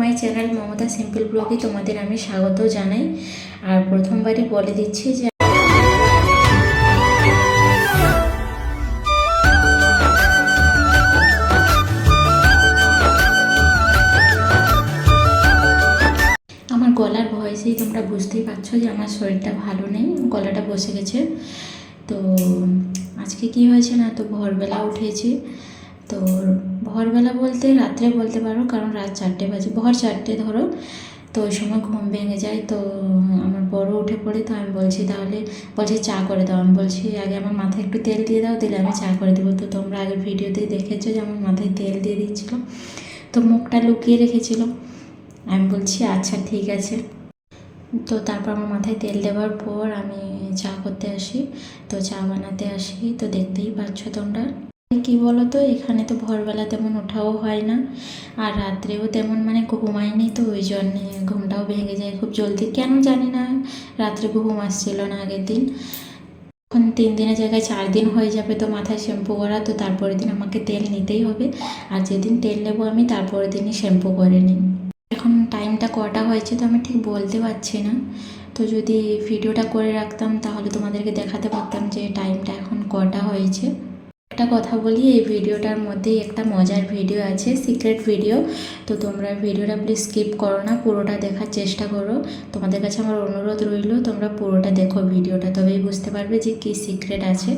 My channel Mamata simple ব্লগে তোমাদের আমি স্বাগত জানাই। আর প্রথমবারই বলে দিচ্ছি যে আমার গলার ভয়েসেই তোমরা বুঝতেই পারছ যে আমার শরীরটা ভালো নেই, গলাটা বসে গেছে। তো আজকে কি হয়েছে না? তো ভোরবেলা উঠেছি। তো ভোরবেলা বলতে রাত্রে বলতে পারো, কারণ রাত চারটে বাজে। ভোর চারটে ধরো, তো ওই সময় ঘুম ভেঙে যায়। তো আমার বড় উঠে পড়ে, তো আমি বলছি তাহলে, বলছি চা করে দাও। আমি বলছি, আগে আমার মাথায় একটু তেল দিয়ে দাও, দিলে আমি চা করে দেবো। তো তোমরা আগের ভিডিওতেই দেখেছ যে আমার মাথায় তেল দিয়ে দিচ্ছিল। তো মুখটা লুকিয়ে রেখেছিল। আমি বলছি আচ্ছা ঠিক আছে। তো তারপর আমার মাথায় তেল দেওয়ার পর আমি চা করতে আসি। তো চা বানাতে আসি। তো দেখতেই পাচ্ছ তোমরা। কি বলো তো এখানে তো ভোরবেলা তেমন ওঠাও হয় না। আর রাত্রেও তেমন মানে ঘুমায়নি তো, ওই জন্যে ঘুমটাও ভেঙে যায় খুব জলদি। কেন জানি না, রাত্রে ঘুম আসছিল না আগের দিন। এখন তিন দিনের জায়গায় চার দিন হয়ে যাবে তো মাথায় শ্যাম্পু করা, তো তারপরের দিন আমাকে তেল নিতেই হবে। আর যেদিন তেল নেব আমি, তারপরের দিনই শ্যাম্পু করে নিই। এখন টাইমটা কটা হয়েছে তো আমি ঠিক বলতে পারছি না। তো যদি ভিডিওটা করে রাখতাম, তাহলে তোমাদেরকে দেখাতে পারতাম যে টাইমটা এখন কটা হয়েছে। একটা কথা বলি, এই ভিডিওটার মধ্যেই একটা মজার ভিডিও আছে সিক্রেট ভিডিও তো তোমরা ভিডিওটা প্লিজ স্কিপ করো না, পুরোটা দেখার চেষ্টা করো। তোমাদের কাছে আমার অনুরোধ রইল, তোমরা পুরোটা দেখো ভিডিওটা, তবেই বুঝতে পারবে যে কী সিক্রেট আছে।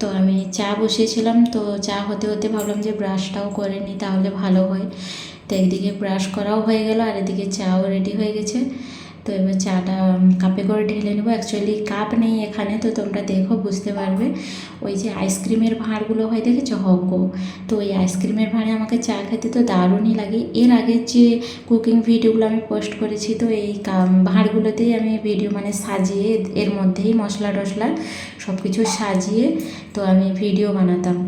তো আমি চা বসিয়েছিলাম, তো চা হতে হতে ভাবলাম যে ব্রাশটাও করে নিই তাহলে ভালো হয়। তো একদিকে ব্রাশ করাও হয়ে গেল, আর এদিকে চাও রেডি হয়ে গেছে। তো এবার চাটা কাপে করে ঢেলে নেব। অ্যাকচুয়ালি কাপ নেই এখানে, তো তোমরা দেখো, বুঝতে পারবে। ওই যে আইসক্রিমের ভাঁড়গুলো হয়, দেখেছ? হগ্গো তো ওই আইসক্রিমের ভাঁড়ে আমাকে চা খেতে তো দারুণই লাগে। এর আগের যে কুকিং ভিডিওগুলো আমি পোস্ট করেছি, তো এই ভাঁড়গুলোতেই আমি ভিডিও মানে সাজিয়ে, এর মধ্যেই মশলা টশলা সব কিছু সাজিয়ে তো আমি ভিডিও বানাতাম।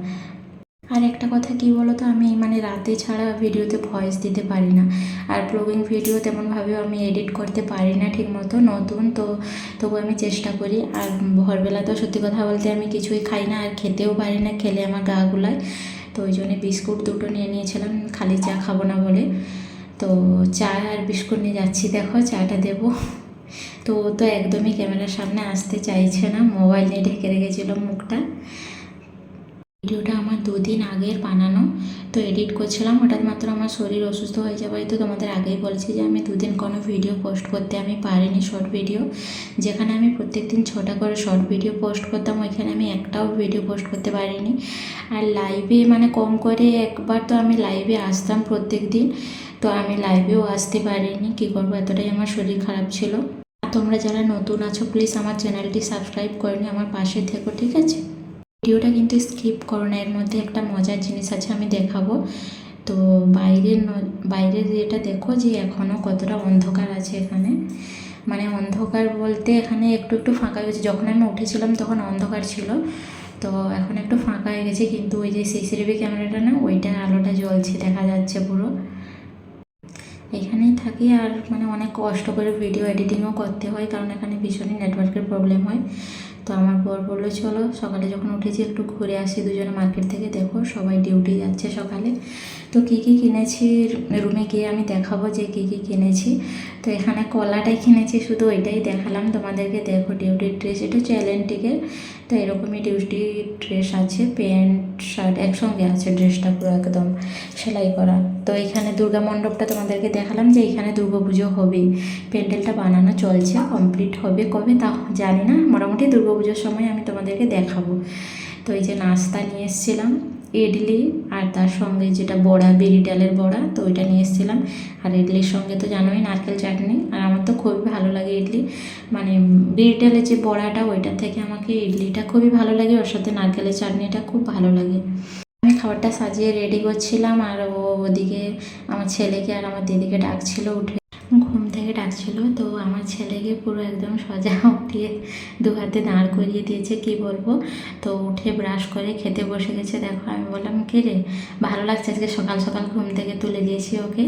আর একটা কথা কি বলো তো আমি মানে রাতে ছাড়া ভিডিওতে ভয়েস দিতে পারি না। আর ব্লগিং ভিডিও তেমনভাবেও আমি এডিট করতে পারি না ঠিক মতো, নতুন তো তবু আমি চেষ্টা করি। আর ভোরবেলা তো সত্যি কথা বলতে আমি কিছুই খাই না, আর খেতেও পারি না, খেলে আমার গা গুলায়। তো ওই জন্য বিস্কুট দুটো নিয়ে নিয়েছিলাম, খালি চা খাব না বলে। তো চা আর বিস্কুট নিয়ে যাচ্ছি, দেখো চাটা দেবো। তো ও তো একদমই ক্যামেরার সামনে আসতে চাইছে না, মোবাইল নিয়ে ঢেকে রেখেছিল মুখটা। ভিডিওটা আমার দুদিন আগের বানানো, তো এডিট করছিলাম। হঠাৎ মাত্র আমার শরীর অসুস্থ হয়ে যাওয়ায় তো তোমাদের আগেই বলছি যে আমি দুদিন কোনো ভিডিও পোস্ট করতে আমি পারিনি শর্ট ভিডিও যেখানে আমি প্রত্যেকদিন ছটা করে শর্ট ভিডিও পোস্ট করতাম, ওইখানে আমি একটাও ভিডিও পোস্ট করতে পারিনি। আর লাইভে মানে কম করে একবার তো আমি লাইভে আসতাম প্রত্যেক দিন তো আমি লাইভেও আসতে পারিনি। কী করব? এতটাই আমার শরীর খারাপ ছিল। আর তোমরা যারা নতুন আছো প্লিজ আমার চ্যানেলটি সাবস্ক্রাইব করে নিও, আমার পাশে থেকো, ঠিক আছে? ভিডিওটা কিন্তু স্কিপ করো না, এর মধ্যে একটা মজার জিনিস আছে আমি দেখাবো। তো বাইরের বাইরের এটা দেখো যে এখনও কতটা অন্ধকার আছে এখানে। মানে অন্ধকার বলতে এখানে একটু একটু ফাঁকা হয়েছে। যখন আমি উঠেছিলাম তখন অন্ধকার ছিল। তো এখন একটু ফাঁকা হয়ে গেছে, কিন্তু ওই যে সিসিটিভি ক্যামেরাটা না ওইটার আলোটা জ্বলছে, দেখা যাচ্ছে পুরো। এখানেই থাকি আর মানে অনেক কষ্ট করে ভিডিও এডিটিংও করতে হয়, কারণ এখানে ভীষণই নেটওয়ার্কের প্রবলেম হয়। তো আমার বর বলল, চলো সকালে যখন উঠেছি একটু ঘুরে আসি দুজনে মার্কেট থেকে। দেখো সবাই ডিউটি যাচ্ছে সকালে। তো কী কী কিনেছি রুমে গিয়ে আমি দেখাবো যে কী কী কিনেছি। তো এখানে কলাটাই কিনেছি, শুধু ওইটাই দেখালাম। তোমাদেরকে দেখো, ডিউটির ড্রেস, এটা হচ্ছে এলএনটিকের তো এরকমই ডিউটি ড্রেস আছে, প্যান্ট, শার্ট, একসঙ্গে আছে ড্রেসটা পুরো একদম সেলাই করা। তো এখানে দুর্গা মণ্ডপটা তোমাদেরকে দেখালাম যে এখানে দুর্গা পুজো হবেই। প্যান্ডেলটা বানানো চলছে, কমপ্লিট হবে কবে তা জানি না। মোটামুটি দুর্গা পুজোর সময় আমি তোমাদেরকে দেখাবো। তো এই যে নাস্তা নিয়ে এসেছিলাম। ইডলি আর তার সঙ্গে যেটা বড়া বিরি ডালের বড়া, তো ওইটা নিয়ে এসেছিলাম। আর ইডলির সঙ্গে তো জানোই নারকেল চাটনি। আর আমার তো খুবই ভালো লাগে ইডলি। মানে বিরি ডালের যে বড়াটা ওইটার থেকে আমাকে ইডলিটা খুবই ভালো লাগে। ওর সাথে নারকেলের চাটনিটা খুব ভালো লাগে। আমি খাবারটা সাজিয়ে রেডি করছিলাম। আর ওদিকে আমার ছেলেকে আর আমার দিদিকে ডাকছিল উঠে। ঘুম থেকে ডাকছিল, তো আমার ছেলেকে পুরো একদম সজা উঠিয়ে দু হাতে দাঁড় করিয়ে দিয়েছে, কি বলব? তো উঠে ব্রাশ করে খেতে বসে গেছে। দেখো, আমি বললাম, কে রে? ভালো লাগছে আজকে সকাল সকাল ঘুম থেকে তুলে দিয়েছি ওকে।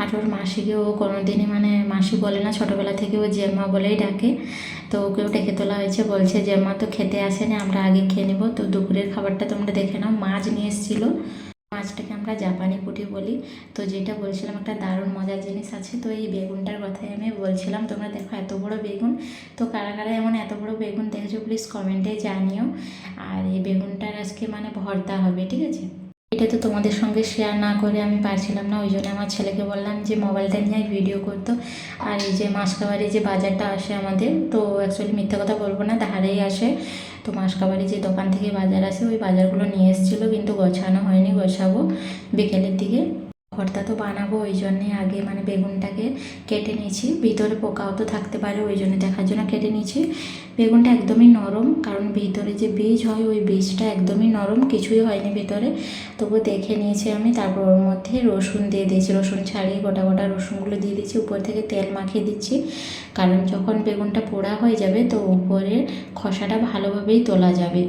আর ওর মাসিকে ও কোনোদিনই মানে মাসি বলে না, ছোটোবেলা থেকে ও জেম্মা বলেই ডাকে। তো ওকেও ডেকে তোলা হয়েছে, বলছে, জেম্মা তো খেতে আসেনি, আমরা আগে খেয়ে নেব। তো দুপুরের খাবারটা তোমরা দেখে নাও, মাছ নিয়ে এসেছিল। মাছটাকে আমরা জাপানি পুঁটি বলি। তো যেটা বলছিলাম, একটা দারুণ মজার জিনিস আছে। তো এই বেগুনটার কথাই আমি বলছিলাম, তোমরা দেখো এত বড় বেগুন। তো কারা কারা এমন এত বড় বেগুন দেখেছ প্লিজ কমেন্টে জানিও। আর এই বেগুনটার আজকে মানে ভর্তা হবে, ঠিক আছে? এটা তো তোমাদের সঙ্গে শেয়ার না করে আমি পারছিলাম না, ওই জন্য আমার ছেলেকে বললাম যে মোবাইলটা নিয়ে ভিডিও করতো। আর এই যে মাসকাবারি যে বাজারটা আসে আমাদের, তো অ্যাকচুয়ালি মিথ্যা কথা বলব না ধারেই আসে। তো মাসকাবাড়ি যে দোকান থেকে বাজার আছে ওই বাজারগুলো নিয়ে এসেছিল, কিন্তু গোছানো হয়নি, গোছাবো। বিকেলের দিকে ভর্তা তো বানাবো, ওই জন্যে আগে মানে বেগুনটাকে কেটে নিয়েছি। ভিতরে পোকাও তো থাকতে পারে, ওই জন্য দেখার জন্য কেটে নিয়েছি। বেগুনটা একদমই নরম, কারণ ভিতরে যে বীজ হয়, ওই বীজটা একদমই নরম, কিছুই হয়নি ভিতরে। তবু দেখে নিয়েছি আমি, তারপর ওর মধ্যে রসুন দিয়ে দিয়েছি। রসুন ছাড়িয়ে গোটা গোটা রসুনগুলো দিয়ে দিচ্ছি উপর থেকে তেল মাখিয়ে দিচ্ছি। কারণ যখন বেগুনটা পোড়া হয়ে যাবে, তো উপরে খসাটা ভালোভাবেই তোলা যাবে।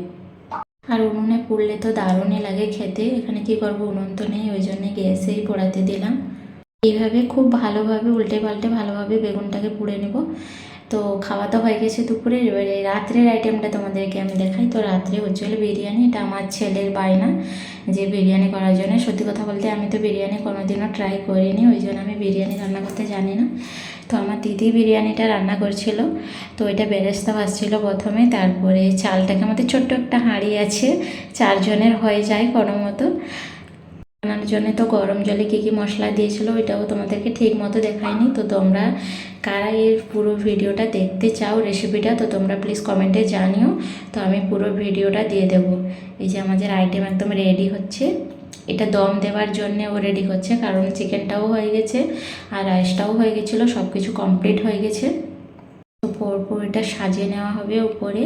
আর উনুনে পুড়লে তো দারুণই লাগে খেতে। এখানে কি করব? উনুন তো নেই, ওই জন্যে গ্যাসেই পোড়াতে দিলাম। এইভাবে খুব ভালোভাবে উল্টে পাল্টে ভালোভাবে বেগুনটাকে পুড়ে নেব। তো খাওয়া তো হয়ে গেছে দুপুরে এবারে রাত্রের আইটেমটা তোমাদেরকে আমি দেখাই। তো রাত্রে হচ্ছে বিরিয়ানি। এটা আমার ছেলের বায়না যে বিরিয়ানি করার জন্য। সত্যি কথা বলতে আমি তো বিরিয়ানি কোনোদিনও ট্রাই করিনি। ওই জন্য আমি বিরিয়ানি রান্না করতে জানি না। তো আমার দিদি বিরিয়ানিটা রান্না করছিল। তো এটা বেরেস্তা ভাজছিল প্রথমে। তারপরে চালটাকে আমাদের ছোট্ট একটা হাঁড়ি আছে, চারজনের হয়ে যায় কোনো মতো। রান্নার জন্য তো গরম জলে কী কী মশলা দিয়েছিল ওইটাও তোমাদেরকে ঠিক মতো দেখায়নি তো তোমরা কারা এর পুরো ভিডিওটা দেখতে চাও রেসিপিটা তো তোমরা প্লিজ কমেন্টে জানিও। তো আমি পুরো ভিডিওটা দিয়ে দেবো। এই যে আমাদের আইটেম একদম রেডি হচ্ছে। এটা দম দেওয়ার জন্য ও রেডি হচ্ছে কারণ চিকেনটাও হয়ে গেছে আর রাইসটাও হয়ে গেছিল সব কিছু কমপ্লিট হয়ে গেছে। তো পরপর এটা সাজিয়ে নেওয়া হবে উপরে।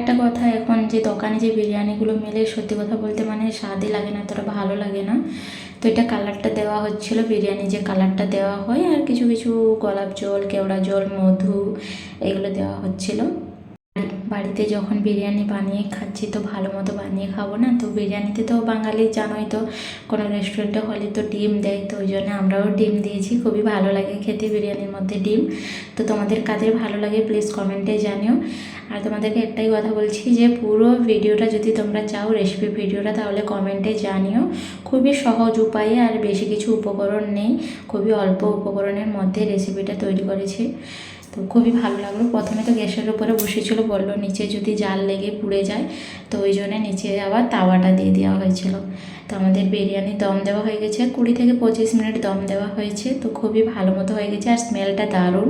একটা কথা এখন যে দোকানে যে বিরিয়ানিগুলো মেলে, সত্যি কথা বলতে মানে স্বাদই লাগে না, এতটা ভালো লাগে না। তো এটা কালারটা দেওয়া হচ্ছিল, বিরিয়ানি যে কালারটা দেওয়া হয় আর কিছু কিছু গোলাপ জল, কেওড়া জল, মধু, এগুলো দেওয়া হচ্ছিল। বাড়িতে যখন বিরিয়ানি বানিয়ে খাচ্ছি তো ভালো মতো বানিয়ে খাব না? তো বিরিয়ানিতে তো বাঙালি জানোই তো, কোনো রেস্টুরেন্টে হলে তো ডিম দেয়, তো ওই জন্য আমরাও ডিম দিয়েছি। খুবই ভালো লাগে খেতে বিরিয়ানির মধ্যে ডিম। তো তোমাদের কাদের ভালো লাগে প্লিজ কমেন্টে জানিও। আর তোমাদেরকে একটাই কথা বলছি যে, পুরো ভিডিওটা যদি তোমরা চাও রেসিপি ভিডিওটা, তাহলে কমেন্টে জানিও। খুবই সহজ উপায়ে আর বেশি কিছু উপকরণ নেই। খুবই অল্প উপকরণের মধ্যে রেসিপিটা তৈরি করেছি। তো খুবই ভালো লাগল। প্রথমে তো গ্যাসের উপরে বসেছিল, বলল নিচে যদি জাল লেগে পুড়ে যায়, তো ওই জন্য নিচে আবার তাওয়াটা দিয়ে দেওয়া হয়েছিল। তো আমাদের বিরিয়ানি দম দেওয়া হয়ে গেছে, কুড়ি থেকে পঁচিশ মিনিট দম দেওয়া হয়েছে, তো খুবই ভালো মতো হয়ে গেছে আর স্মেলটা দারুণ।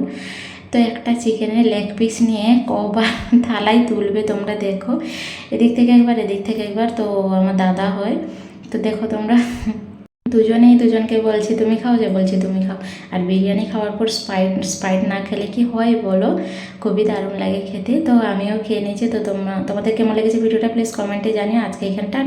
তো একটা চিকেনের লেগ পিস নিয়ে কবার থালায় তুলবে তোমরা দেখো। এদিক থেকে একবার, এদিক থেকে একবার, তো আমার দাদা হয়। তো দেখো তোমরা দুজনেই দুজনকে বলছি, তুমি খাও? যে বলছি, তুমি খাও। আর বিরিয়ানি খাওয়ার পর স্প্রাইট স্প্রাইট না খেলে কি হয় বলো? খুবই দারুণ লাগে খেতে। তো আমিও খেয়ে নিয়েছি। তো তোমরা, তোমাদের কেমন লেগেছে ভিডিওটা প্লিজ কমেন্টে জানিও। আজকে এখানটা